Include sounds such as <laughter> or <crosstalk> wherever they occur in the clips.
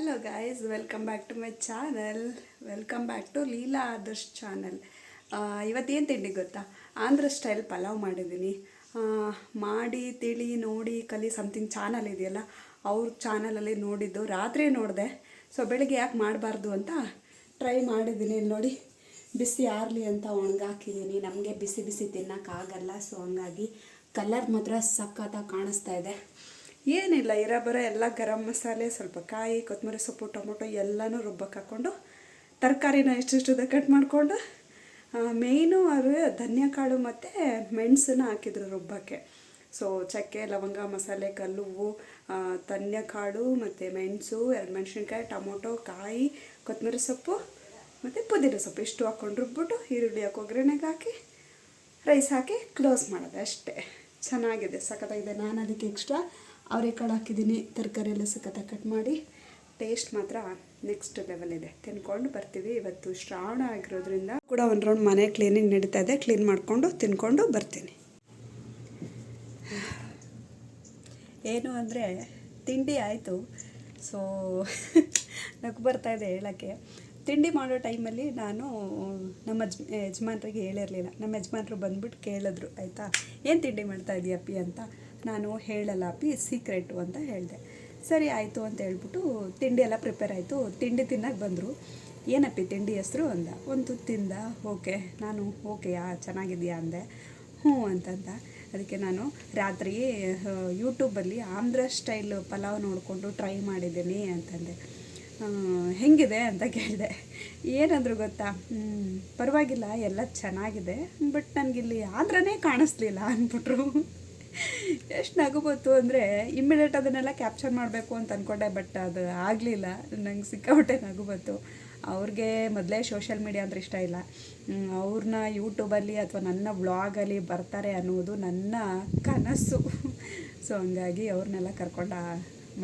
Hello guys welcome back to my channel welcome back to Leela Adarsh channel ಇವತ್ತೇನು ತಿಂಡಿ ಗೊತ್ತಾ? Andhra style pulao ಮಾಡಿದ್ದೀನಿ. ಮಾಡಿ, ತಿಳಿ, ನೋಡಿ, ಕಲಿ ಸಮಥಿಂಗ್ ಚಾನಲ್ ಇದೆಯಲ್ಲ, ಅವ್ರ ಚಾನಲಲ್ಲಿ ನೋಡಿದ್ದು. ರಾತ್ರಿ ನೋಡಿದೆ. ಸೊ ಬೆಳಿಗ್ಗೆ ಯಾಕೆ ಮಾಡಬಾರ್ದು ಅಂತ ಟ್ರೈ ಮಾಡಿದ್ದೀನಿ. ನೋಡಿ, ಬಿಸಿ ಆರಲಿ ಅಂತ ಒಣಗಾಕಿದ್ದೀನಿ. ನಮಗೆ ಬಿಸಿ ಬಿಸಿ ತಿನ್ನೋಕ್ಕಾಗಲ್ಲ. ಸೊ ಹಂಗಾಗಿ ಕಲರ್ ಮಾತ್ರ ಸಖತ್ತಾಗಿ ಕಾಣಿಸ್ತಾ ಇದೆ. ಏನಿಲ್ಲ, ಇರೋ ಬರೋ ಎಲ್ಲ ಗರಂ ಮಸಾಲೆ, ಸ್ವಲ್ಪ ಕಾಯಿ, ಕೊತ್ತಂಬರಿ ಸೊಪ್ಪು, ಟೊಮೊಟೊ ಎಲ್ಲನೂ ರುಬ್ಬಕ್ಕೆ ಹಾಕ್ಕೊಂಡು ತರಕಾರಿನ ಎಷ್ಟಿಷ್ಟದ ಕಟ್ ಮಾಡಿಕೊಂಡು ಮೇಯ್ನು ಅವರು ಧನಿಯಾ ಕಾಳು ಮತ್ತು ಮೆಣಸನ್ನ ಹಾಕಿದ್ರು ರುಬ್ಬಕ್ಕೆ. ಸೊ ಚಕ್ಕೆ, ಲವಂಗ, ಮಸಾಲೆ ಕಲ್ಲುವು ಧನ್ಯಕಾಳು ಕಾಳು ಮತ್ತು ಮೆಣಸು, ಎರಡು ಮೆಣಸಿನ್ಕಾಯಿ, ಟೊಮೊಟೊ, ಕಾಯಿ, ಕೊತ್ತಂಬರಿ ಸೊಪ್ಪು ಮತ್ತು ಪುದೀನ ಸೊಪ್ಪು ಇಷ್ಟು ಹಾಕ್ಕೊಂಡು ರುಬ್ಬಿಟ್ಟು ಈರುಳ್ಳಿ ಹಾಕಿ ಒಗ್ಗರಣೆಗೆ ಹಾಕಿ ರೈಸ್ ಹಾಕಿ ಕ್ಲೋಸ್ ಮಾಡೋದು ಅಷ್ಟೇ. ಚೆನ್ನಾಗಿದೆ, ಸಖತ್ತಾಗಿದೆ, ನಾನು ಅದಕ್ಕೆ ಎಕ್ಸ್ಟ್ರಾ ಅವರೆಕಾಳು ಹಾಕಿದ್ದೀನಿ, ತರಕಾರಿ ಎಲ್ಲ ಸಖತ್ತಾಗಿ ಕಟ್ ಮಾಡಿ. ಟೇಸ್ಟ್ ಮಾತ್ರ ನೆಕ್ಸ್ಟ್ ಲೆವೆಲ್ ಇದೆ. ತಿನ್ಕೊಂಡು ಬರ್ತೀವಿ. ಇವತ್ತು ಶ್ರಾವಣ ಆಗಿರೋದ್ರಿಂದ ಕೂಡ ಒಂದು ರೌಂಡ್ ಮನೆ ಕ್ಲೀನಿಂಗ್ ನಡೀತಾ ಇದೆ. ಕ್ಲೀನ್ ಮಾಡಿಕೊಂಡು ತಿನ್ಕೊಂಡು ಬರ್ತೀನಿ. ಏನು ಅಂದರೆ ತಿಂಡಿ ಆಯಿತು. ಸೊ ನಗು ಬರ್ತಾ ಇದೆ ಹೇಳೋಕ್ಕೆ. ತಿಂಡಿ ಮಾಡೋ ಟೈಮಲ್ಲಿ ನಾನು ನಮ್ಮ ಯಜ್, ಯಜಮಾನ್ರಿಗೆ ಹೇಳಿರಲಿಲ್ಲ. ನಮ್ಮ ಯಜಮಾನ್ರು ಬಂದ್ಬಿಟ್ಟು ಕೇಳಿದ್ರು, ಆಯಿತಾ? ಏನು ತಿಂಡಿ ಮಾಡ್ತಾ ಇದೆಯಪ್ಪಿ? ಅಂತ. ನಾನು ಹೇಳಲ್ಲ ಅಪ್ಪಿ ಸೀಕ್ರೆಟು ಅಂತ ಹೇಳಿದೆ. ಸರಿ ಆಯಿತು ಅಂತ ಹೇಳ್ಬಿಟ್ಟು ತಿಂಡಿ ಎಲ್ಲ ಪ್ರಿಪೇರ್ ಆಯಿತು. ತಿಂಡಿ ತಿನ್ನಕ್ಕೆ ಬಂದರು. ಏನಪ್ಪಿ ತಿಂಡಿ ಹೆಸರು ಅಂದ. ಒಂದು ತಿಂದ? ಓಕೆ. ನಾನು ಓಕೆ ಯಾ ಚೆನ್ನಾಗಿದೆಯಾ ಅಂದೆ. ಹ್ಞೂ ಅಂತಂದ. ಅದಕ್ಕೆ ನಾನು ರಾತ್ರಿ ಯೂಟ್ಯೂಬಲ್ಲಿ ಆಂಧ್ರ ಸ್ಟೈಲ್ ಪಲಾವ್ ನೋಡಿಕೊಂಡು ಟ್ರೈ ಮಾಡಿದ್ದೀನಿ ಅಂತಂದೆ. ಹೆಂಗಿದೆ ಅಂತ ಕೇಳಿದೆ. ಏನಂದ್ರು ಗೊತ್ತಾ? ಪರವಾಗಿಲ್ಲ. ಎಲ್ಲ ಚೆನ್ನಾಗಿದೆ. ಬಟ್ ನನಗಿಲ್ಲಿ ಆಂಧ್ರನೇ ಕಾಣಿಸ್ಲಿಲ್ಲ ಅಂದ್ಬಿಟ್ರು. ಎಷ್ಟು ನಗು ಬಂತು ಅಂದರೆ ಇಮ್ಮಿಡಿಯೇಟ್ ಅದನ್ನೆಲ್ಲ ಕ್ಯಾಪ್ಚರ್ ಮಾಡಬೇಕು ಅಂತ ಅಂದ್ಕೊಂಡೆ ಬಟ್ ಅದು ಆಗಲಿಲ್ಲ. ನಂಗೆ ಸಿಕ್ಕಾಬಿಟ್ಟೆ ನಗು ಬಂತು ಅವ್ರಿಗೆ ಮೊದಲೇ ಸೋಷಿಯಲ್ ಮೀಡಿಯಾ ಅಂದ್ರೆ ಇಷ್ಟ ಇಲ್ಲ. ಅವ್ರನ್ನ ಯೂಟ್ಯೂಬಲ್ಲಿ ಅಥವಾ ನನ್ನ ವ್ಲಾಗಲ್ಲಿ ಬರ್ತಾರೆ ಅನ್ನೋದು ನನ್ನ ಕನಸು. ಸೊ ಹಂಗಾಗಿ ಅವ್ರನ್ನೆಲ್ಲ ಕರ್ಕೊಂಡ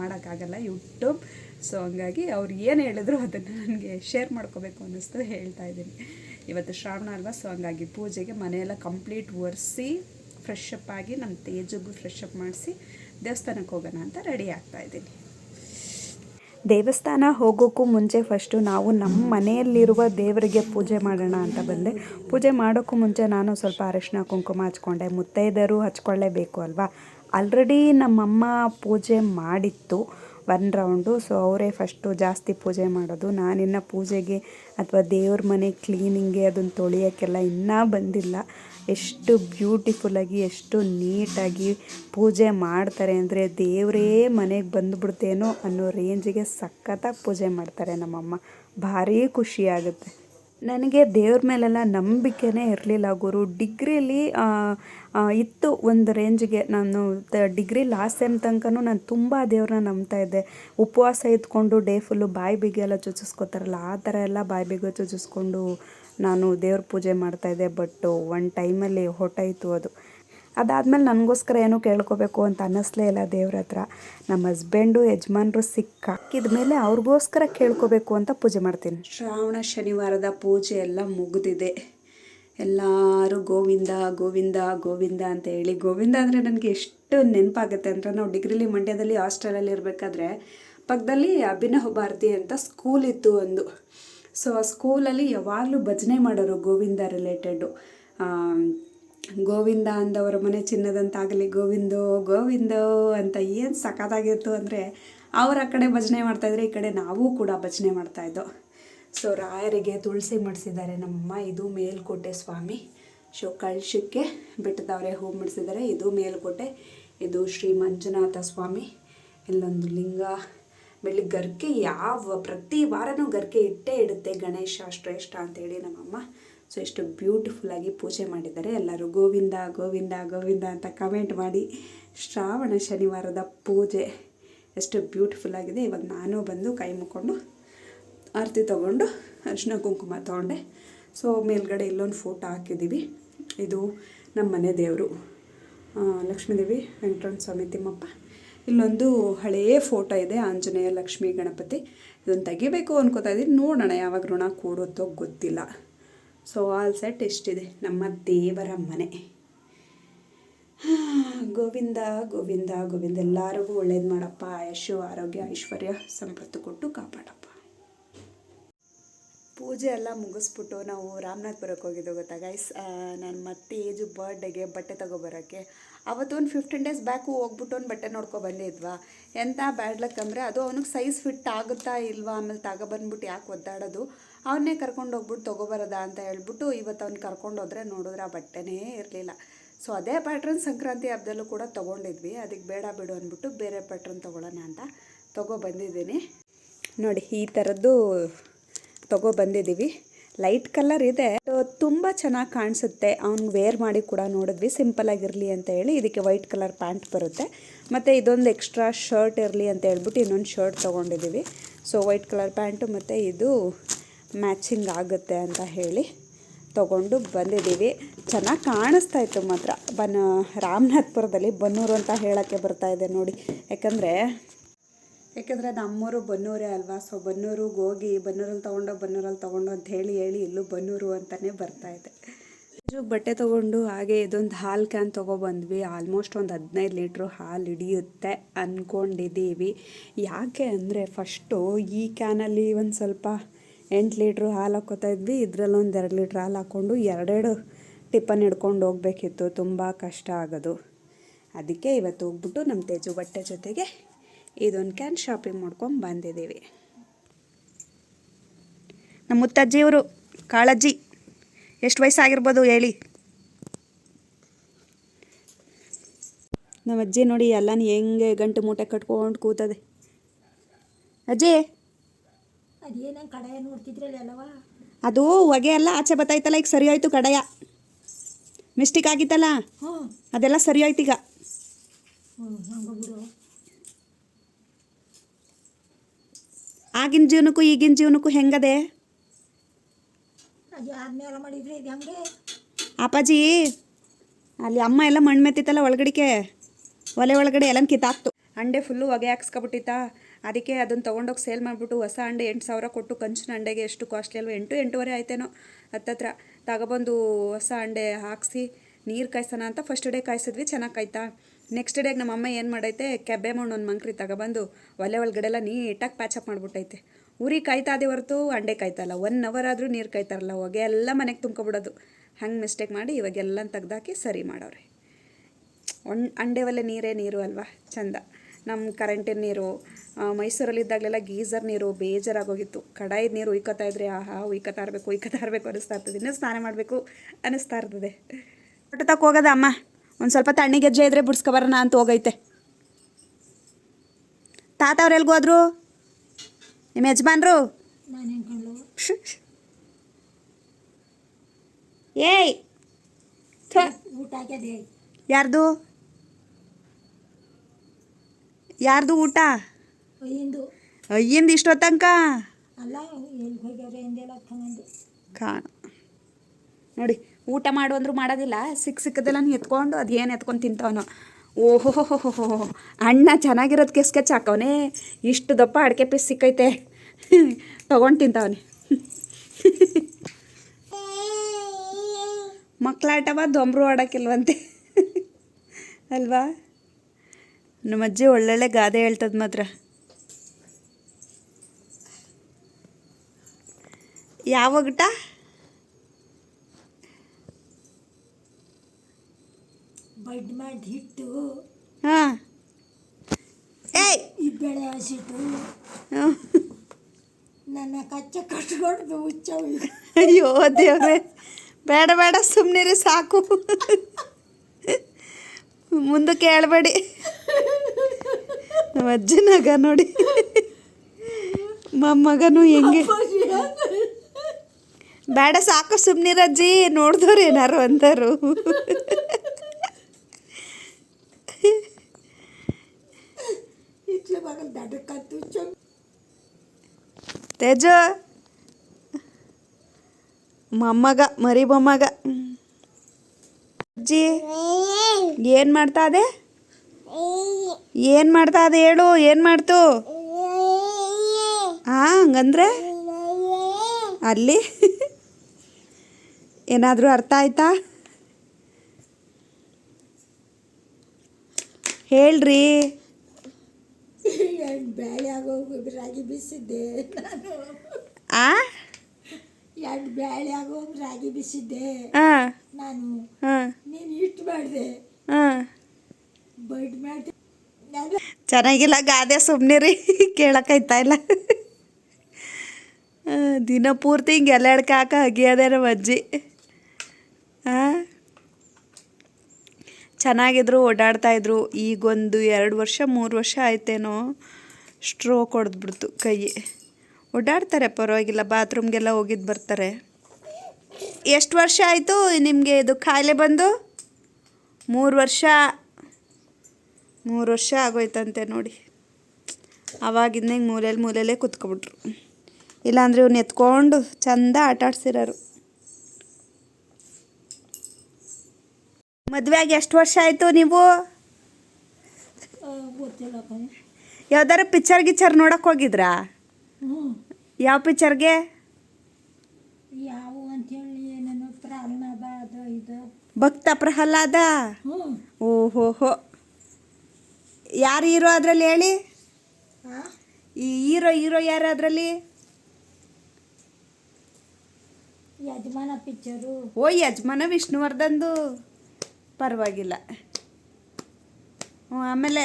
ಮಾಡೋಕ್ಕಾಗಲ್ಲ ಯೂಟ್ಯೂಬ್ ಸೊ ಹಂಗಾಗಿ ಅವ್ರು ಏನು ಹೇಳಿದ್ರು ಅದನ್ನು ನನಗೆ ಶೇರ್ ಮಾಡ್ಕೋಬೇಕು ಅನ್ನಿಸ್ತು ಹೇಳ್ತಾ ಇದ್ದೀನಿ. ಇವತ್ತು ಶ್ರಾವಣ ಅಲ್ವಾ ಸೊ ಹಂಗಾಗಿ ಪೂಜೆಗೆ ಮನೆಯೆಲ್ಲ ಕಂಪ್ಲೀಟ್ ಒರೆಸಿ ಫ್ರೆಶ್ ಆಗಿ ನಮ್ಮ ತೇಜಗೂ ಫ್ರೆಶ್ ಅಪ್ ಮಾಡಿಸಿ ದೇವಸ್ಥಾನಕ್ಕೆ ಹೋಗೋಣ ಅಂತ ರೆಡಿ ಆಗ್ತಾ ಇದ್ದೀನಿ. ದೇವಸ್ಥಾನ ಹೋಗೋಕ್ಕೂ ಮುಂಚೆ ಫಸ್ಟು ನಾವು ನಮ್ಮ ಮನೆಯಲ್ಲಿರುವ ದೇವರಿಗೆ ಪೂಜೆ ಮಾಡೋಣ ಅಂತ ಬಂದೆ. ಪೂಜೆ ಮಾಡೋಕ್ಕೂ ಮುಂಚೆ ನಾನು ಸ್ವಲ್ಪ ಅರಿಶಿನ ಕುಂಕುಮ ಹಚ್ಕೊಂಡೆ. ಮುತ್ತೈದೆಯರು ಹಚ್ಕೊಳ್ಳೇಬೇಕು ಅಲ್ವಾ? ಆಲ್ರೆಡಿ ನಮ್ಮಮ್ಮ ಪೂಜೆ ಮಾಡಿತ್ತು. One round. ಸೊ, ಅವರೇ ಫಸ್ಟು ಜಾಸ್ತಿ ಪೂಜೆ ಮಾಡೋದು. ನಾನಿನ್ನು ಪೂಜೆಗೆ ಅಥವಾ ದೇವ್ರ ಮನೆ ಕ್ಲೀನಿಂಗ್ಗೆ ಅದನ್ನು ತೊಳೆಯೋಕ್ಕೆಲ್ಲ ಇನ್ನೂ ಬಂದಿಲ್ಲ. ಎಷ್ಟು ಬ್ಯೂಟಿಫುಲ್ಲಾಗಿ, ಎಷ್ಟು ನೀಟಾಗಿ ಪೂಜೆ ಮಾಡ್ತಾರೆ ಅಂದರೆ ದೇವರೇ ಮನೆಗೆ ಬಂದುಬಿಡ್ತೇನೋ ಅನ್ನೋ ರೇಂಜಿಗೆ ಸಖತ್ತಾಗಿ ಪೂಜೆ ಮಾಡ್ತಾರೆ ನಮ್ಮಮ್ಮ. ಭಾರೀ ಖುಷಿಯಾಗುತ್ತೆ ನನಗೆ ದೇವ್ರ ಮೇಲೆಲ್ಲ ನಂಬಿಕೆನೇ ಇರಲಿಲ್ಲ ಗುರು. ಡಿಗ್ರಿಲಿ ಇತ್ತು ಒಂದು ರೇಂಜಿಗೆ ನಾನು ಡಿಗ್ರಿ ಲಾಸ್ಟ್ ಸೆಮ್ ತನಕನೂ ನಾನು ತುಂಬ ದೇವ್ರನ್ನ ನಂಬ್ತಾ ಇದ್ದೆ. ಉಪವಾಸ ಇದ್ಕೊಂಡು ಡೇ ಫುಲ್ಲು ಬಾಯಿ ಬಿಗಿ ಎಲ್ಲ ಚುಚ್ಚಿಸ್ಕೊತಾರಲ್ಲ, ಆ ಥರ ಎಲ್ಲ ಬಾಯಿ ಬಿಗಿ ಚುಚ್ಚಿಸ್ಕೊಂಡು ನಾನು ದೇವ್ರ ಪೂಜೆ ಮಾಡ್ತಾಯಿದ್ದೆ ಬಟ್ ಒನ್ ಟೈಮಲ್ಲಿ ಹೊಟ್ಟಾಯಿತು ಅದು. ಅದಾದಮೇಲೆ ನನಗೋಸ್ಕರ ಏನೂ ಕೇಳ್ಕೋಬೇಕು ಅಂತ ಅನ್ನಿಸ್ಲೇ ಇಲ್ಲ ದೇವ್ರ ಹತ್ರ. ನಮ್ಮ ಹಸ್ಬೆಂಡು ಯಜಮಾನ್ರು ಸಿಕ್ಕಾಕಿದ ಮೇಲೆ ಅವ್ರಿಗೋಸ್ಕರ ಕೇಳ್ಕೋಬೇಕು ಅಂತ ಪೂಜೆ ಮಾಡ್ತೀನಿ. ಶ್ರಾವಣ, ಶನಿವಾರದ ಪೂಜೆ ಎಲ್ಲ ಮುಗಿದಿದೆ. ಎಲ್ಲರೂ ಗೋವಿಂದ ಗೋವಿಂದ ಗೋವಿಂದ ಅಂತ ಹೇಳಿ. ಗೋವಿಂದ ಅಂದರೆ ನನಗೆ ಎಷ್ಟು ನೆನಪಾಗುತ್ತೆ ಅಂದರೆ ನಾವು ಡಿಗ್ರಿಲಿ ಮಂಡ್ಯದಲ್ಲಿ ಹಾಸ್ಟೆಲಲ್ಲಿ ಇರಬೇಕಾದ್ರೆ ಪಕ್ಕದಲ್ಲಿ ಅಭಿನವ ಭಾರತಿ ಅಂತ ಸ್ಕೂಲ್ ಇತ್ತು ಒಂದು. ಸೊ ಆ ಸ್ಕೂಲಲ್ಲಿ ಯಾವಾಗಲೂ ಭಜನೆ ಮಾಡೋರು ಗೋವಿಂದ ರಿಲೇಟೆಡ್ಡು ಗೋವಿಂದ ಅಂದವರ ಮನೆ ಚಿನ್ನದಂತಾಗಲಿ, ಗೋವಿಂದೋ ಗೋವಿಂದೋ ಅಂತ ಏನು ಸಖತ್ತಾಗಿತ್ತು ಅಂದರೆ ಅವ್ರು ಆ ಕಡೆ ಭಜನೆ ಮಾಡ್ತಾಯಿದ್ರೆ ಈ ಕಡೆ ನಾವು ಕೂಡ ಭಜನೆ ಮಾಡ್ತಾಯಿದ್ದೋ ಸೊ ರಾಯರಿಗೆ ತುಳಸಿ ಮಾಡಿಸಿದ್ದಾರೆ ನಮ್ಮಮ್ಮ, ಇದು ಮೇಲ್ಕೋಟೆ ಸ್ವಾಮಿ. ಸೊ ಕಳಶಕ್ಕೆ ಬೆಟ್ಟದವರೇ ಹೂ ಮಾಡಿಸಿದ್ದಾರೆ, ಇದು ಮೇಲ್ಕೋಟೆ. ಇದು ಶ್ರೀ ಮಂಜುನಾಥ ಸ್ವಾಮಿ. ಇಲ್ಲೊಂದು ಲಿಂಗ, ಬೆಳ್ಳಿ ಗರ್ಕೆ ಯಾವ ಪ್ರತಿ ವಾರನೂ ಗರ್ಕೆ ಇಟ್ಟೇ ಇಡುತ್ತೆ ಗಣೇಶ ಶ್ರೇಷ್ಠ ಅಂತೇಳಿ ನಮ್ಮಮ್ಮ. ಸೊ ಎಷ್ಟು ಬ್ಯೂಟಿಫುಲ್ಲಾಗಿ ಪೂಜೆ ಮಾಡಿದ್ದಾರೆ. ಎಲ್ಲರೂ ಗೋವಿಂದ ಗೋವಿಂದ ಗೋವಿಂದ ಅಂತ ಕಮೆಂಟ್ ಮಾಡಿ. ಶ್ರಾವಣ ಶನಿವಾರದ ಪೂಜೆ ಎಷ್ಟು ಬ್ಯೂಟಿಫುಲ್ ಆಗಿದೆ. ಇವಾಗ ನಾನು ಬಂದು ಕೈ ಮುಕ್ಕೊಂಡು ಆರತಿ ತೊಗೊಂಡು ಅರಿಶಿನ ಕುಂಕುಮ ತೊಗೊಂಡೆ. ಸೊ ಮೇಲ್ಗಡೆ ಇಲ್ಲೊಂದು ಫೋಟೋ ಹಾಕಿದ್ದೀವಿ. ಇದು ನಮ್ಮ ಮನೆ ದೇವರು ಲಕ್ಷ್ಮೀದೇವಿ ವೆಂಕಟರಮಣ ಸ್ವಾಮಿ ತಿಮ್ಮಪ್ಪ. ಇಲ್ಲೊಂದು ಹಳೆಯ ಫೋಟೋ ಇದೆ, ಆಂಜನೇಯ ಲಕ್ಷ್ಮೀ ಗಣಪತಿ. ಇದನ್ನು ತೆಗಿಬೇಕು ಅನ್ಕೋತಾ ಇದ್ದೀನಿ. ನೋಡೋಣ ಯಾವಾಗ ಋಣ ಕೂಡುತ್ತೋ ಗೊತ್ತಿಲ್ಲ. ಸೊ ಆಲ್ ಸೆಟ್ ಎಷ್ಟಿದೆ ನಮ್ಮ ದೇವರ ಮನೆ. ಗೋವಿಂದ ಗೋವಿಂದ ಗೋವಿಂದ, ಎಲ್ಲರಿಗೂ ಒಳ್ಳೇದು ಮಾಡಪ್ಪ. ಆಯಶು ಆರೋಗ್ಯ, ಐಶ್ವರ್ಯ, ಸಂಪತ್ತು ಕೊಟ್ಟು ಕಾಪಾಡಪ್ಪ. ಪೂಜೆ ಎಲ್ಲ ಮುಗಿಸ್ಬಿಟ್ಟು ನಾವು ರಾಮನಾಥ್ಪುರಕ್ಕೆ ಹೋಗಿದ್ದು ಗೊತ್ತಾ ಗೈಸ್ ನಾನು ಮತ್ತೆ ಏಜು ಬರ್ಡೇಗೆ ಬಟ್ಟೆ ತೊಗೊಬರೋಕ್ಕೆ. ಅವತ್ತೊಂದು ಫಿಫ್ಟೀನ್ ಡೇಸ್ ಬ್ಯಾಕು ಹೋಗ್ಬಿಟ್ಟು ಒಂದು ಬಟ್ಟೆ ನೋಡ್ಕೊ ಬಂದಿದ್ವಾ. ಎಂಥ ಬ್ಯಾಡ್ ಲಕ್ ಅಂದರೆ ಅದು ಅವನಿಗೆ ಸೈಜ್ ಫಿಟ್ ಆಗುತ್ತಾ ಇಲ್ವಾ ಆಮೇಲೆ ತಗೊಬಂದ್ಬಿಟ್ಟು ಯಾಕೆ ಒದ್ದಾಡೋದು? ಅವನ್ನೇ ಕರ್ಕೊಂಡು ಹೋಗ್ಬಿಟ್ಟು ತೊಗೊಬರೋದಾ ಅಂತ ಹೇಳ್ಬಿಟ್ಟು ಇವತ್ತು ಅವ್ನು ಕರ್ಕೊಂಡು ಹೋದ್ರೆ ನೋಡಿದ್ರೆ ಆ ಬಟ್ಟೆನೇ ಇರಲಿಲ್ಲ. ಸೊ ಅದೇ ಪ್ಯಾಟ್ರನ್ ಸಂಕ್ರಾಂತಿ ಹಬ್ಬದಲ್ಲೂ ಕೂಡ ತೊಗೊಂಡಿದ್ವಿ. ಅದಕ್ಕೆ ಬೇಡ ಬಿಡು ಅಂದ್ಬಿಟ್ಟು ಬೇರೆ ಪ್ಯಾಟ್ರನ್ ತೊಗೊಳ್ಳೋಣ ಅಂತ ತೊಗೊಬಂದಿದ್ದೀನಿ. ನೋಡಿ, ಈ ಥರದ್ದು ತಗೋ ಬಂದಿದ್ದೀವಿ ಲೈಟ್ ಕಲರ್ ಇದೆ ತುಂಬ ಚೆನ್ನಾಗಿ ಕಾಣಿಸುತ್ತೆ. ಅವ್ನಿಗೆ ವೇರ್ ಮಾಡಿ ಕೂಡ ನೋಡಿದ್ವಿ. ಸಿಂಪಲ್ ಆಗಿರಲಿ ಅಂತ ಹೇಳಿ ಇದಕ್ಕೆ ವೈಟ್ ಕಲರ್ ಪ್ಯಾಂಟ್ ಬರುತ್ತೆ. ಮತ್ತು ಇದೊಂದು ಎಕ್ಸ್ಟ್ರಾ ಶರ್ಟ್ ಇರಲಿ ಅಂತ ಹೇಳ್ಬಿಟ್ಟು ಇನ್ನೊಂದು ಶರ್ಟ್ ತೊಗೊಂಡಿದ್ದೀವಿ ಸೊ ವೈಟ್ ಕಲರ್ ಪ್ಯಾಂಟು ಮತ್ತು ಇದು ಮ್ಯಾಚಿಂಗ್ ಆಗುತ್ತೆ ಅಂತ ಹೇಳಿ ತೊಗೊಂಡು ಬಂದಿದ್ದೀವಿ. ಚೆನ್ನಾಗಿ ಕಾಣಿಸ್ತಾ ಇತ್ತು ಮಾತ್ರ. ಬನ್, ರಾಮನಾಥ್ಪುರದಲ್ಲಿ ಬನ್ನೂರು ಅಂತ ಹೇಳೋಕ್ಕೆ ಬರ್ತಾ ಇದೆ ನೋಡಿ. ಯಾಕಂದರೆ ಯಾಕಂದರೆ ನಮ್ಮೂರು ಬನ್ನೂರೇ ಅಲ್ವಾ? ಸೊ ಬನ್ನೂರಿಗೆ ಹೋಗಿ, ಬನ್ನೂರಲ್ಲಿ ತೊಗೊಂಡು ಬನ್ನೂರಲ್ಲಿ ತೊಗೊಂಡು ಅಂತ ಹೇಳಿ ಹೇಳಿ ಇಲ್ಲೂ ಬನ್ನೂರು ಅಂತಲೇ ಬರ್ತಾ ಇದೆ. ಬಟ್ಟೆ ತೊಗೊಂಡು ಹಾಗೆ ಇದೊಂದು ಹಾಲು ಕ್ಯಾನ್ ತೊಗೊಬಂದ್ವಿ. ಆಲ್ಮೋಸ್ಟ್ ಒಂದು ಹದಿನೈದು ಲೀಟ್ರು ಹಾಲು ಹಿಡಿಯುತ್ತೆ ಅಂದ್ಕೊಂಡಿದ್ದೀವಿ ಯಾಕೆ ಅಂದರೆ ಫಸ್ಟು ಈ ಕ್ಯಾನಲ್ಲಿ ಒಂದು ಸ್ವಲ್ಪ ಎಂಟು ಲೀಟ್ರ್ ಹಾಲು ಹಾಕ್ಕೋತಾ ಇದ್ವಿ. ಇದರಲ್ಲಿ ಒಂದು ಎರಡು ಲೀಟ್ರ್ ಹಾಲು ಹಾಕ್ಕೊಂಡು ಎರಡೆರಡು ಟಿಪ್ಪನ್ ಹಿಡ್ಕೊಂಡು ಹೋಗಬೇಕಿತ್ತು. ತುಂಬ ಕಷ್ಟ ಆಗೋದು. ಅದಕ್ಕೆ ಇವತ್ತು ಹೋಗ್ಬಿಟ್ಟು ನಮ್ಮ ತೇಜು ಬಟ್ಟೆ ಜೊತೆಗೆ ಇದೊಂದು ಕ್ಯಾನ್ ಶಾಪಿಂಗ್ ಮಾಡ್ಕೊಂಡು ಬಂದಿದ್ದೀವಿ. ನಮ್ಮ ಮುತ್ತಜ್ಜಿಯವರು, ಕಾಳಜ್ಜಿ, ಎಷ್ಟು ವಯಸ್ಸಾಗಿರ್ಬೋದು ಹೇಳಿ? ನಮ್ಮ ಅಜ್ಜಿ ನೋಡಿ ಎಲ್ಲನೂ ಹೆಂಗೆ ಗಂಟು ಮೂಟೆ ಕಟ್ಕೊಂಡು ಕೂತದೆ. ಅಜ್ಜಿ ನೋಡ್ತಿದ್ರಲ್ಲ ಅಲ್ಲವ ಅದು ಹೊಗೆ ಎಲ್ಲ ಆಚೆ ಬತ್ತಾಯ್ತಲ್ಲ ಈಗ ಸರಿ ಹೋಯ್ತು ಕಡಾಯ. ಮಿಸ್ಟೇಕ್ ಆಗಿತ್ತಲ್ಲ? ಹ್ಞೂ. ಅದೆಲ್ಲ ಸರಿ ಹೋಯ್ತು ಈಗ. ಹ್ಞೂ ಹಂಗ ಬಿಡು. ಆಗಿನ ಜೀವನಕ್ಕೂ ಈಗಿನ ಜೀವನಕ್ಕೂ ಹೆಂಗದೆ? ಅದು ಆದ್ಮೇಲೆ ಮಾಡಿದ್ರೆ ಇದು ಹಂಗೆ? ಅಪ್ಪಾಜಿ ಅಲ್ಲಿ ಅಮ್ಮ ಎಲ್ಲ ಮಣ್ಣು ಮೆತ್ತಿತ್ತಲ್ಲ ಒಳಗಡಿಕೆ? ಒಲೆ ಒಳಗಡೆ ಎಲ್ಲ ಕಿತ್ತಾಕ್ತು. ಅಂಡೆ ಫುಲ್ಲು ಹೊಗೆ ಹಾಕ್ಸ್ಕೊಬಿಟ್ಟಿತ್ತ? ಅದಕ್ಕೆ ಅದನ್ನು ತೊಗೊಂಡೋಗಿ ಸೇಲ್ ಮಾಡಿಬಿಟ್ಟು ಹೊಸ ಅಂಡೆ ಎಂಟು ಸಾವಿರ ಕೊಟ್ಟು ಕಂಚಿನ ಅಂಡೆಗೆ ಎಷ್ಟು ಕಾಸ್ಟ್ಲಿ ಅಲ್ವ? ಎಂಟು, ಎಂಟೂವರೆ ಆಯ್ತೇನೋ ಹತ್ತತ್ರ ತಗೊಬಂದು ಹೊಸ ಅಂಡೆ ಹಾಕಿಸಿ ನೀರು ಕಾಯ್ಸೋಣ ಅಂತ ಫಸ್ಟ್ ಡೇ ಕಾಯಿಸಿದ್ವಿ, ಚೆನ್ನಾಗಿ ಕಾಯ್ತಾ. ನೆಕ್ಸ್ಟ್ ಡೇಗೆ ನಮ್ಮ ಅಮ್ಮ ಏನು ಮಾಡೈತೆ, ಕೆಬ್ಬೆ ಮಣ್ಣು ಒಂದು ಮಂಕ್ರಿ ತಗೊಬಂದು ಒಲೆ ಒಳಗಡೆ ಎಲ್ಲ ನೀಟಾಗಿ ಪ್ಯಾಚಪ್ ಮಾಡಿಬಿಟ್ಟೈತೆ. ಉರಿ ಕಾಯ್ತಾದೆ ಹೊರತು ಅಂಡೆ ಕಾಯ್ತಲ್ಲ ಒನ್ ಅವರ್ ಆದರೂ ನೀರು ಕಾಯ್ತಾರಲ್ಲ, ಹೊಗೆ ಎಲ್ಲ ಮನೆಗೆ ತುಂಬ್ಕೊಬಿಡೋದು. ಹಂಗೆ ಮಿಸ್ಟೇಕ್ ಮಾಡಿ ಇವಾಗೆಲ್ಲ ತೆಗ್ದಾಕಿ ಸರಿ ಮಾಡೋರಿ. ಒಣ್ ಅಂಡೆ ಒಲೆ ನೀರೇ ನೀರು ಅಲ್ವಾ? ಚಂದ. ನಮ್ಮ ಕರೆಂಟಿನ ನೀರು ಮೈಸೂರಲ್ಲಿದ್ದಾಗಲೆಲ್ಲ ಗೀಝರ್ ನೀರು ಬೇಜಾರಾಗೋಗಿತ್ತು. ಕಡಾಯಿದ ನೀರು ಉಯ್ಕೋತಾ ಇದ್ರೆ ಆಹಾ ಉಯ್ಕೋತಾ ಇರಬೇಕು ಉಯ್ಕೋತಾ ಇರಬೇಕು ಅನ್ನಿಸ್ತಾ ಇರ್ತದೆ. ಇನ್ನೂ ಸ್ನಾನ ಮಾಡಬೇಕು ಅನಿಸ್ತಾ ಇರ್ತದೆ. ಒಟ್ಟು ತಕ್ಕ ಹೋಗೋದ ಅಮ್ಮ? ಒಂದು ಸ್ವಲ್ಪ ತಣ್ಣಿಗೆಜ್ಜೆ ಇದ್ರೆ ಬಿಡ್ಸ್ಕೊಬರೋಣ ಅಂತ ಹೋಗೈತೆ. ತಾತ ಅವ್ರು ಎಲ್ಗೋದ್ರು ನಿಮ್ಮ ಯಜಮಾನ್ರು? ಏಯ್! ಊಟ ಯಾರ್ದು? ಯಾರ್ದು ಊಟ? ಅಯ್ಯಂದು ಅಯ್ಯಿಂದ ಇಷ್ಟೊತ್ತಂಕ ಅಲ್ಲ ಎಲ್ಲಿ ಹೋಗ್ಯವ್ರೆ ಕಾಣ. ನೋಡಿ ಊಟ ಮಾಡು ಅಂದರೂ ಮಾಡೋದಿಲ್ಲ. ಸಿಕ್ಕ ಸಿಕ್ಕದೆಲ್ಲ ಎತ್ಕೊಂಡು ಅದು ಏನು ಎತ್ಕೊಂಡು ತಿಂತವನು. ಓಹೋ ಅಣ್ಣ ಚೆನ್ನಾಗಿರೋದಕ್ಕೆ ಸ್ಕೆಚ್ ಹಾಕವನೇ. ಇಷ್ಟು ದಪ್ಪ ಅಡಿಕೆ ಪೀಸ್ ಸಿಕ್ಕೈತೆ. ತಗೊಂಡು ತಿಂತವನೆ. ಮಕ್ಕಳಾಟವ ದೊಂಬ್ರು ಆಡೋಕ್ಕಿಲ್ವಂತೆ. ಅಲ್ವಾ? ನಮ್ಮ ಅಜ್ಜಿ ಒಳ್ಳೊಳ್ಳೆ ಗಾದೆ ಹೇಳ್ತದ ಮಾತ್ರ. ಯಾವ ಬಡ್ ಮಾಡಿ ಹಿಟ್ಟು. ಹಾಂ. ಏಯ್! ಈ ಬೆಳೆ ಹಸಿಟ್ಟು. ನನ್ನ ಕಚ್ಚ ಕಟ್ಕೊಂಡು ಹುಚ್ಚ ಅಯ್ಯೋ ದೇವ್ರೆ. ಬೇಡ ಬೇಡ ಸುಮ್ಮನಿರಿ ಸಾಕು. ಮುಂದಕ್ಕೆ ಹೇಳ್ಬೇಡಿ. ನಮ್ಮ ಅಜ್ಜನಾಗ ನೋಡಿ. ಮೊಮ್ಮಗನು ಹೆಂಗೆ? ಬೇಡ ಸಾಕು ಸುಮ್ನಿರಜ್ಜಿ ನೋಡಿದವ್ರು ಏನಾರು ಅಂತಾರು ತೇಜ. ಮೊಮ್ಮಗ ಮರಿ ಮೊಮ್ಮಗ. ಅಜ್ಜಿ ಏನು ಮಾಡ್ತಾ ಅದೇ ಏನು ಮಾಡ್ತಾ ಅದೇ ಹೇಳು ಏನು ಮಾಡ್ತು? ಹಾಂ ಹಂಗಂದ್ರೆ? ಅಲ್ಲಿ. ಏನಾದರೂ ಅರ್ಥ ಆಯ್ತಾ? ಹೇಳ್ರಿ. ಬೇಳೆ ಆಗೋಗಿ ರಾಗಿ ಬಿಸಿದ್ದೆ ಆ? ಎರಡು ಬೇಳೆ ಆಗೋಗಿ ರಾಗಿ ಬಿಸಿದ್ದೆ ಹಾಂ ನಾನು. ಹಾಂ ನೀನು ಇಟ್ಟು ಮಾಡಿದೆ. ಬೈಟ್ ಮಾಡಿದೆ. ನಾನು ಚೆನ್ನಾಗಿಲ್ಲ ಗಾದೆ ಸುಮ್ಮನೆ ರೀ ಕೇಳಕ್ಕಾಯ್ತಾ ಇಲ್ಲ. ದಿನ ಪೂರ್ತಿ ಹಿಂಗೆ ಎಲ್ಲ ಎಡ್ಕ ಹಾಕ ಅಗಿಯೋದೇ ನಮ್ಮ ಅಜ್ಜಿ ಚೆನ್ನಾಗಿದ್ರು ಓಡಾಡ್ತಾಯಿದ್ರು ಈಗೊಂದು ಎರಡು ವರ್ಷ, ಮೂರು ವರ್ಷ ಆಯ್ತೇನೋ? ಸ್ಟ್ರೋಕ್ ಹೊಡೆದ್ಬಿಡ್ತು ಕೈ ಓಡಾಡ್ತಾರೆ, ಪರವಾಗಿಲ್ಲ. ಬಾತ್ರೂಮ್ಗೆಲ್ಲ ಹೋಗಿದ್ದು ಬರ್ತಾರೆ. ಎಷ್ಟು ವರ್ಷ ಆಯಿತು ನಿಮಗೆ ಇದು ಖಾಯಿಲೆ ಬಂದು? ಮೂರು ವರ್ಷ. ಮೂರು ವರ್ಷ ಆಗೋಯ್ತಂತೆ ನೋಡಿ. ಆವಾಗಿಂದ ಹಿಂಗೆ ಮೂಲೆಯಲ್ಲಿ ಮೂಲೆಯಲ್ಲೇ ಕುತ್ಕೊಬಿಟ್ರು. ಇಲ್ಲಾಂದ್ರೆ ಇವ್ನು ಎತ್ಕೊಂಡು ಚಂದ ಆಟ ಆಡ್ಸಿರೋರು ಮದುವೆಯಾಗಿ ಎಷ್ಟು ವರ್ಷ ಆಯಿತು ನೀವು? ಯಾವ್ದಾರು ಪಿಕ್ಚರ್ ಗಿಚ್ಚರ್ ನೋಡಕ್ಕೆ ಹೋಗಿದ್ರಾ? ಯಾವ ಪಿಕ್ಚರ್ಗೆ ಯಾವ ಭಕ್ತ ಪ್ರಹ್ಲಾದ? ಓಹೋಹೋ. ಓಹೋ ಹೋ ಯಾರು ಹೀರೋ ಅದರಲ್ಲಿ ಹೇಳಿ? ಈ ಹೀರೋ ಹೀರೋ ಯಾರು ಅದರಲ್ಲಿ? ಯಜಮಾನ ಪಿಕ್ಚರು ಓ ಯಜಮಾನ ವಿಷ್ಣುವರ್ಧನ್ದು. ಪರವಾಗಿಲ್ಲ. ಹ್ಞೂ ಆಮೇಲೆ?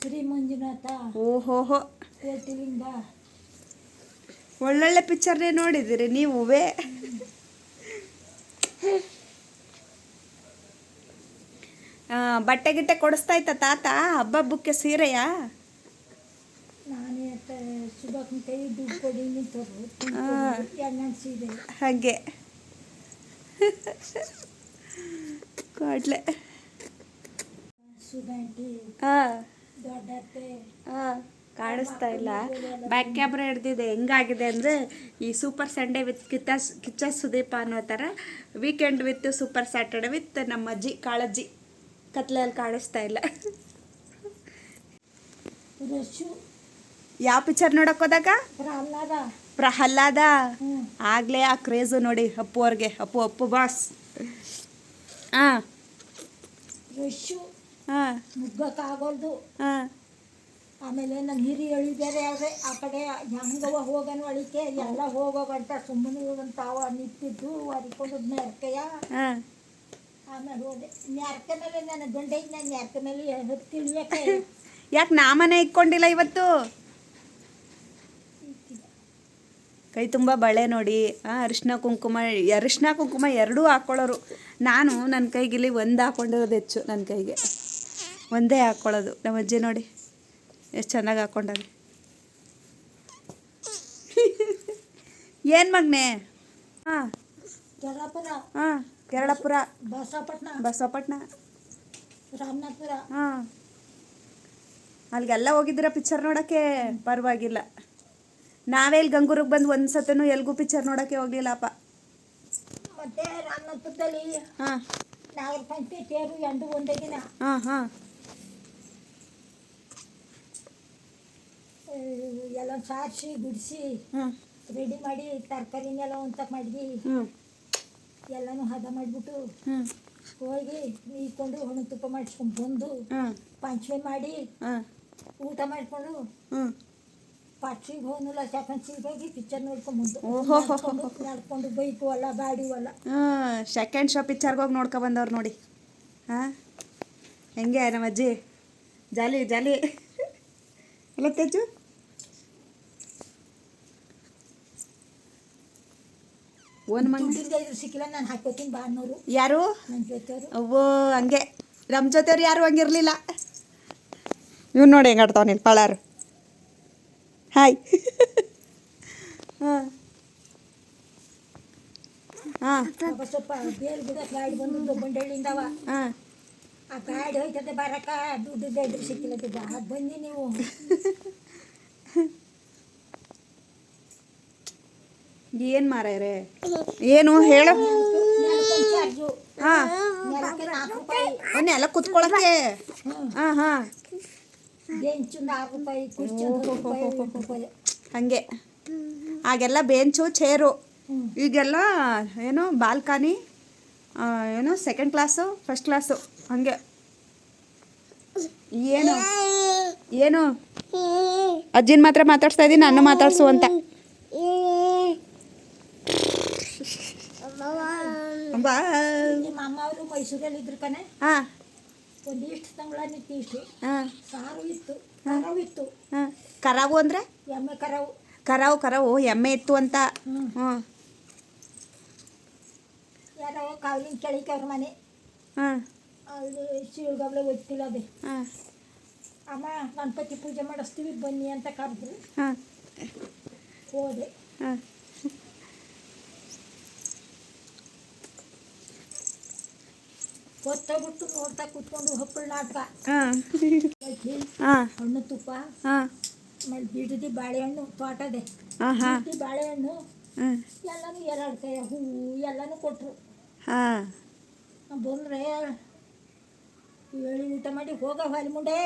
ಶ್ರೀ ಮಂಜುನಾಥ. ಓಹೋಹೋ. ಒಳ್ಳೊಳ್ಳೆ ಪಿಕ್ಚರ್ನೇ ನೋಡಿದ್ದೀರಿ ನೀವುವೇ. ಬಟ್ಟೆ ಗಿಟ್ಟೆ ಕೊಡಿಸ್ತಾ ಇತ್ತ ತಾತ? ಹಬ್ಬ ಹಬ್ಬಕ್ಕೆ ಸೀರೆಯಾ? ಹಾಗೆ. ಕೊಡ್ಲೆ. ಹಾಂ. ಹಾಂ ಕಾಣಿಸ್ತಾ ಇಲ್ಲ. ಬ್ಯಾಕ್ ಕ್ಯಾಮ್ರಾ ಹಿಡ್ದಿದೆ. ಹೆಂಗಾಗಿದೆ ಅಂದರೆ ಈ ಸೂಪರ್ ಸಂಡೇ ವಿತ್ ಕಿತ್ತಾ ಕಿಚ್ಚ ಸುದೀಪ ಅನ್ನೋ ಥರ weekend with super Saturday with ನಮ್ಮ ಅಜ್ಜಿ ಕಾಳಜ್ಜಿ ಕತ್ಲೆಯಲ್ಲಿ ಕಾಣಿಸ್ತಾ ಇಲ್ಲ. ಯಾವ ಪಿಕ್ಚರ್ ನೋಡಕ್ ಹೋದಾಗ? ಪ್ರಹ್ಲಾದ. ಪ್ರಹ್ಲಾದ? ಆಗ್ಲೇ ಆ ಕ್ರೇಜು ನೋಡಿ ಅಪ್ಪು ಅವ್ರಿಗೆ. ಅಪ್ಪು ಅಪ್ಪು ಬಾಸ್ ಹಾಂ. ರಶ್ಶು ಹಾಂ. ಮುಗ್ಗಕ್ಕಾಗೋಲ್ದು ಹಾಂ. ಆಮೇಲೆ ನನ್ನ ಹಿರಿ ಬೇರೆ ಅವ್ರೆ ಆ ಕಡೆ ಹೆಂಗವ ಹೋಗನ್ ಒಳಿಕೆ ಎಲ್ಲ ಹೋಗೋ ಗಂಟ ಸುಮ್ಮನೆ ಹೋಗಂತ ಅವ ನಿಂತಿದ್ದು ಅರಿಕೊಂಡು ಮೆರ್ಕೆಯ ಹಾಂ. ಆಮೇಲೆ ಹೋದೆ. ಮೆರ್ಕೆ ಮೇಲೆ ನನ್ನ ಗಂಡ ನಾನು ಮೆರ್ಕೆ ಮೇಲೆ ಯಾಕೆ <laughs> ಯಾಕೆ ನಾಮನೆ ಇಕ್ಕೊಂಡಿಲ್ಲ ಇವತ್ತು? ಕೈ ತುಂಬ ಬಳೆ ನೋಡಿ. ಅರಿಶಿನ ಕುಂಕುಮ ಅರಿಶಿನ ಕುಂಕುಮ ಎರಡೂ ಹಾಕ್ಕೊಳ್ಳೋರು ನಾನು ನನ್ನ ಕೈಗಿಲ್ಲಿ ಒಂದು ಹಾಕ್ಕೊಂಡಿರೋದು ಹೆಚ್ಚು ನನ್ನ ಕೈಗೆ. ಒಂದೇ ಹಾಕ್ಕೊಳ್ಳೋದು ನಮ್ಮ ಅಜ್ಜಿ ನೋಡಿ. ಎಷ್ಟು ಚೆನ್ನಾಗಿ ಹಾಕ್ಕೊಂಡಾರೆ ಏನು ಮಗ್ನೆ? ಹಾಂ. ಕೆರಳಪುರ. ಹಾಂ ಕೇರಳಪುರ. ಬಸವಪಟ್ಟಣ ಬಸವಪಟ್ಟಣ ರಾಮನಾಥಪುರ. ಹಾಂ. ಅಲ್ಲಿಗೆಲ್ಲ ಹೋಗಿದ್ದೀರಾ ಪಿಕ್ಚರ್ ನೋಡೋಕ್ಕೆ? ಪರವಾಗಿಲ್ಲ. ನಾವೇ ಇಲ್ಲಿ ಗಂಗೂರಿಗೆ ಬಂದು ಒಂದು ಸತನೂ ಎಲ್ಗೂ ಪಿಕ್ಚರ್ ನೋಡೋಕ್ಕೆ ಹೋಗಲಿಲ್ಲಪ್ಪ ಮತ್ತೆ ರಾಮನಾಥಪುರದಲ್ಲಿ ಹಾಂ. ನಾಗರ ಪಂಚಿ ತೇರು ಎಂಟು ಒಂದೇ ದಿನ. ಹಾಂ ಹಾಂ. ಎಲ್ಲ ಸಾರಿಸಿ ಗುಡಿಸಿ ಹಾಂ. ರೆಡಿ ಮಾಡಿ ತರಕಾರಿನೆಲ್ಲ ಒಂತ ಮಾಡಿ ಹ್ಞೂ ಎಲ್ಲನೂ ಹದ ಮಾಡಿಬಿಟ್ಟು ಹ್ಞೂ ಹೋಗಿ ನೀಕೊಂಡು ಒಣ ತುಪ್ಪ ಮಾಡಿಸ್ಕೊಂಡು ಬಂದು ಪಂಚಮಿ ಮಾಡಿ ಊಟ ಮಾಡಿಕೊಂಡು ಹ್ಞೂ ಪಕ್ಷಿಗೆ ಹೋಗಲ್ಲ ಸೆಕೆಂಡ್ ಹೋಗಿ ಪಿಕ್ಚರ್ ನೋಡ್ಕೊಂಡು ಬಂದು ಓಹೋ. ನಡ್ಕೊಂಡು ಬೈಕು ಅಲ್ಲ ಗಾಡಿ ಅಲ್ಲ. ಹಾಂ ಸೆಕೆಂಡ್ ಶೋ ಪಿಕ್ಚರ್ಗೆ ಹೋಗಿ ನೋಡ್ಕೊ ಬಂದವ್ರು ನೋಡಿ. ಹಾಂ? ಹೆಂಗೆ ನಮ್ಮ ಅಜ್ಜಿ? ಜಾಲಿ ಜಾಲಿ. ಅಲ್ಲ ತೇಜು? ಓನ್ ಮಂಗ? ಸಿಕ್ಕಿಲ್ಲ ನಾನು ಹಾಕೋತೀನಿ ಬಾ ಅನ್ನೋರು. ಯಾರು? ನನ್ನ ಜೊತೆಯವರು. ಅವ್ವೋ ಹಂಗೆ. ನಮ್ಮ ಜೊತೆಯವ್ರು ಯಾರು ಹಂಗಿರಲಿಲ್ಲ. ಇವ್ನು ನೋಡಿ ಹೆಂಗೆ ಆಡ್ತಾವ ನೀನು ಪಳಾರು. ಹಾಯ್ <laughs> ಹಾಂ. ಹಾಂ. ಬಸಪ್ಪ ಬೇರೆ ಬಿಡ ಗಾಡಿ ಬಂದು ಬಂಡಳ್ಳಿಂದವ ಹಾಂ. ಆ ಗಾಡಿ ಹೋಯ್ತದೆ ಬರಕ ದುಡ್ಡು ಸಿಕ್ಕಿಲ್ಲ ದುಡ್ಡು ಆಗ ಬನ್ನಿ ನೀವು. <laughs> ಏನು ಮಾರ್ಯಾರೆ? ಏನು ಹೇಳು. ಹಾಂ. ಕುತ್ಕೊಳಕ್ಕೆ ಹಾಂ ಹಾಂ. <laughs> ಬೆಂಚೊಂದು ಆರು ರೂಪಾಯಿ ಕುರ್ಚಿ ಒಂದು ಹತ್ತು ರೂಪಾಯಿ ಎಂಟು ರೂಪಾಯಿ ಹಾಗೆ ಆಗೆಲ್ಲ ಬೆಂಚು ಚೇರು ಈಗೆಲ್ಲ ಏನು ಬಾಲ್ಕನಿ ಏನು ಸೆಕೆಂಡ್ ಕ್ಲಾಸು ಫಸ್ಟ್ ಕ್ಲಾಸು ಹಾಗೆ. ಏನು? ಏನು? ಅಜ್ಜಿನ ಮಾತ್ರ ಮಾತಾಡ್ಸ್ತಾ ಇದ್ದೀನಿ ನಾನು ಮಾತಾಡ್ಸು ಅಂತ. ಬಾ ನಿಮ್ಮ ಅಮ್ಮ ಅವರು ಮೈಸೂರಲ್ಲಿ ಇದ್ರು ಕಣೆ. ಹಾಂ. ಒಂದಿಷ್ಟು ತಿಂಗಳ ನಿಂತಿಷ್ಟು ಹಾಂ. ಸಾರು ಇತ್ತು ಕರವು ಇತ್ತು. ಹಾಂ. ಕರಾವು ಅಂದರೆ? ಎಮ್ಮೆ ಕರವು. ಕರಾವು ಕರಾವು ಎಮ್ಮೆ ಇತ್ತು ಅಂತ. ಹ್ಞೂ. ಯಾರೋ ಕಾವಲಿನ ಕೆಳಕ್ಕೆ ಅವ್ರ ಮನೆ. ಹಾಂ. ಅಲ್ಲಿ ಶಿವಗಬ್ಲೆ ಗೊತ್ತಿಲ್ಲ ಅದೇ. ಹಾಂ. ಅಮ್ಮ ಗಣಪತಿ ಪೂಜೆ ಮಾಡಿಸ್ತೀವಿ ಬನ್ನಿ ಅಂತ ಕರೆದ್ರು ಹಾಂ. ಹೋದೆ. ಹಾಂ. ಗೊತ್ತಾಗ್ಬಿಟ್ಟು ನೋಡ್ತಾ ಕೂತ್ಕೊಂಡು ಹಪ್ಪಳ ನಾಟಕ. ಹಣ್ಣು ತುಪ್ಪ ಆಮೇಲೆ ಬಿಡದಿ ಬಾಳೆಹಣ್ಣು ತೋಟದೆ. ಬಾಳೆಹಣ್ಣು ಎಲ್ಲಾನು ಎರಡು ಕೈ ಹೂವು ಎಲ್ಲನೂ ಕೊಟ್ಟರು ಹಾಂ. ಬಂದರೆ ಹೇಳಿ ಊಟ ಮಾಡಿ ಹೋಗ ಹೊಲಿ ಮುಂಡೆ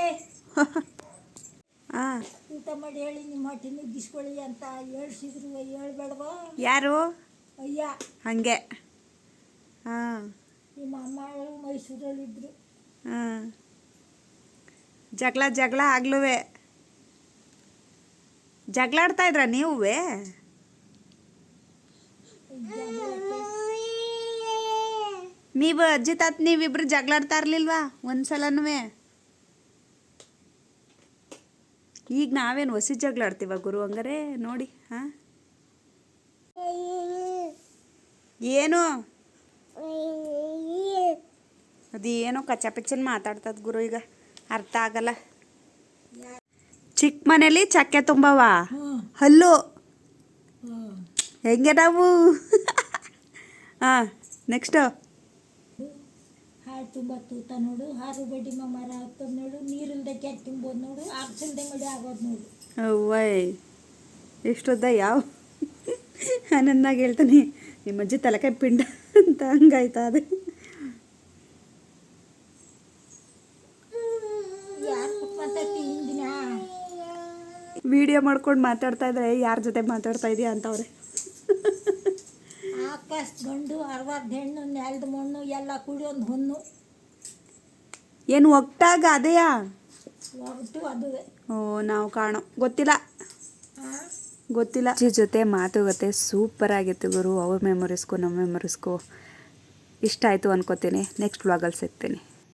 ಊಟ ಮಾಡಿ ಹೇಳಿ ನಿಮ್ಮ ಹೊಟ್ಟೆ ನುಗ್ಗಿಸ್ಕೊಳ್ಳಿ ಅಂತ ಹೇಳ್ಸಿದ್ರು ಹೇಳ್ಬೇಡವ. ಯಾರು? ಅಯ್ಯ. ಹಂಗೆ. ಹಾಂ. ನಿಮ್ಮ ಹಾಂ. ಜಗಳ ಜಗಳ ಆಗ್ಲುವೆ. ಜಗಳಾಡ್ತಾ ಇದ್ರ ನೀವುವೇ? ನೀವು ಅಜ್ಜಿ, ತಾತ, ನೀವಿಬ್ರು ಜಗಳಾಡ್ತಾ ಇರ್ಲಿಲ್ವಾ ಒಂದ್ಸಲನೂ ಈಗ ನಾವೇನು ಹೊಸಿ ಜಗಳಾಡ್ತೀವ ಗುರು ಹಂಗಾರೆ? ನೋಡಿ, ಹಾಂ. ಏನು? ಅದೇನೋ ಕಚ್ಚಾ ಪಿಚ್ಚನ್ ಮಾತಾಡ್ತದ ಗುರು ಈಗ. ಅರ್ಥ ಆಗಲ್ಲ. ಚಿಕ್ಕ ಮನೇಲಿ ಚಕ್ಕೆ ತುಂಬವ? ಹಲ್ಲು ಹೆಂಗೆ ನಾವು? ಹಾಂ ನೆಕ್ಸ್ಟು ಹಾಲು ತುಂಬ ತೂತ ನೋಡು. ಹಾರು ಬಡ್ಡಿ ಮರ ಹತ್ತದ ನೋಡು. ನೀರಿಲ್ದೆ ಕೆಟ್ಟ ತುಂಬೋದು ನೋಡು. ಆಕ್ಸಿಲ್ದೆ ಮಡಿ ಆಗೋದು ನೋಡು. ಅವ್ವಯ್ ಎಷ್ಟೊದ್ದ ಯಾವ? ನನ್ನಾಗ ಹೇಳ್ತಾನೆ. ನಿಮ್ಮ ಅಜ್ಜಿ ತಲೆಕಾಯಿ ಪಿಂಡ ಅಂತ ಹಂಗಾಯ್ತಾ ಅದು ಯಾರು ಕುಟ್ ಮಾತಾಡ್ತಿ ಹಿಂದಿನ ವಿಡಿಯೋ ಮಾಡ್ಕೊಂಡು ಮಾತಾಡ್ತಾ ಇದ್ರೆ ಯಾರ ಜೊತೆ ಮಾತಾಡ್ತಾ ಇದೀಯ ಅಂತವ್ರೆ? ಆಕಾಶ್ ಗಂಡು ಅರವತ್ತು ಹೆಣ್ಣು ನೆಲದ ಮಣ್ಣು ಎಲ್ಲ ಕೂಡಿ ಒಂದು ಹುಣ್ಣು. ಏನು ಒಟ್ಟಾಗ ಅದೇಯಾ? ಒಟ್ಟು ಅದುವೆ. ಓ ನಾವು ಕಾಣೋ. ಗೊತ್ತಿಲ್ಲ. ಗೊತ್ತಿಲ್ಲ. ಅಜ್ಜಿ ಜೊತೆ ಮಾತುಕತೆ ಸೂಪರ್ ಆಗಿತ್ತು ಗುರು. ಅವ್ರ ಮೆಮೊರೀಸ್ಗೂ ನಮ್ಮ ಮೆಮೊರೀಸ್ಗೂ ಇಷ್ಟ ಆಯಿತು ಅನ್ಕೋತೀನಿ. ನೆಕ್ಸ್ಟ್ ವ್ಲಾಗಲ್ಲಿ ಸಿಗ್ತೀನಿ.